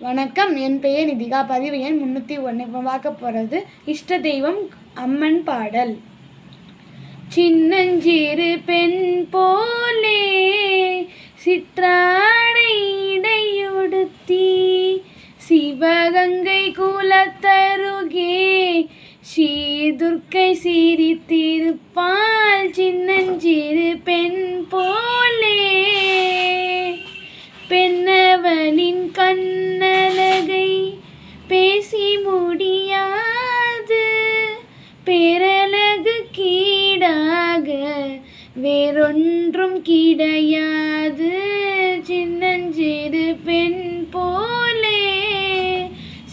வணக்கம். என் பெயர் நிதிகா. பதிவு எண் முந்நூற்றி ஒன்று இப்போ பார்க்க போகிறது இஷ்ட தெய்வம் அம்மன் பாடல். சின்னஞ்சிறு பெண் போலே சிற்றாடை சிவகங்கை குலத்தருகே ஸ்ரீ துர்க்கை சின்னஞ்சிறு அவளின் கண்ணலகை பேசி முடியாது. பேரழகு கீடாக வேறொன்றும் கிடையாது. சின்னஞ்சிறு பெண் போலே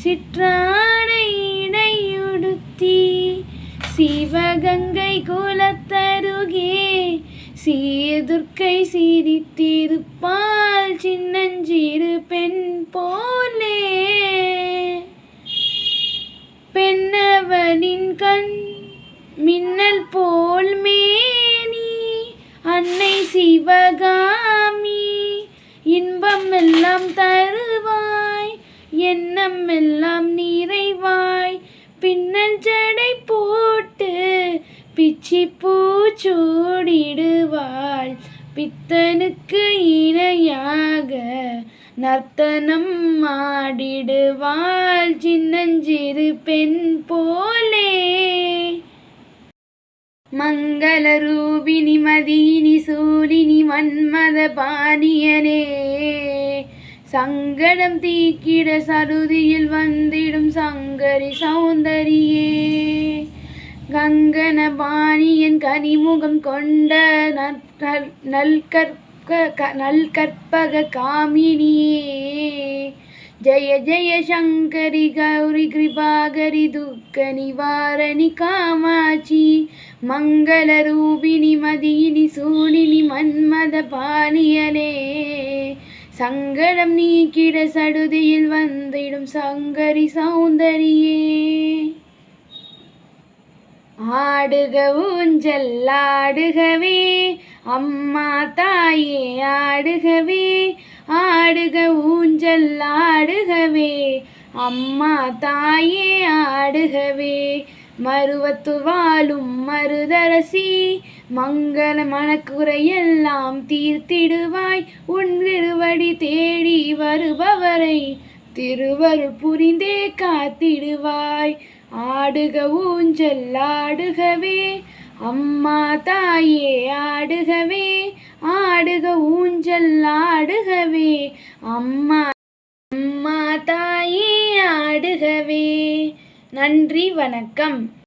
சிற்றாடை இடையுடுத்தி சிவகங்கை குலத்தருகே சீதுர்க்கை சீரித்திருப்பால் சின்னஞ்சிறு பெண் போலே. பெண்ணவனின் கண் மின்னல் போல் மேனி அன்னை சிவகாமி இன்பம் எல்லாம் தருவாய் எண்ணம் எல்லாம் நிறைவாய் பின்னல் ஜடை போட்டு பிச்சி நர்த்தனம் ஆடிடுவாள் சின்னஞ்சிறு பெண் போலே. மங்கள ரூபினி மதியினி சூலினி மன்மத பாணியனே. சங்கடம் தீக்கிட சருதியில் வந்திடும் சங்கரி சௌந்தரியே. கங்கன பாணியன் கனிமுகம் கொண்ட நற்கற் நல்கற்ப நல்கற்பக காமினியே. ஜய ஜய சங்கரி கௌரி கிருபாகரி துக்க நிவாரணி காமாட்சி மங்கள ரூபிணி மதியினி சூழினி மன்மத பாலியலே சங்கடம் நீக்கிட சடுதியில் வந்திடும் சங்கரி சௌந்தரியே. ஆடுக ஊஞ்சல் ஆடுகவே. அம்மா தாயே ஆடுகவே. ஆடுக ஊஞ்சல் ஆடுகவே. அம்மா தாயே ஆடுகவே. மருவத்து வாழும் மருதரசி மங்கள மனக்குறையெல்லாம் தீர்த்திடுவாய். உன் திருவடி தேடி வருபவரை திருவருள் புரிந்தே காத்திடுவாய். ஆடுக ஊஞ்சல் ஆடுகவே அம்மா தாயே ஆடுகவே ஆடுக ஊஞ்சல் ஆடுகவே அம்மா அம்மா தாயே ஆடுகவே. நன்றி வணக்கம்.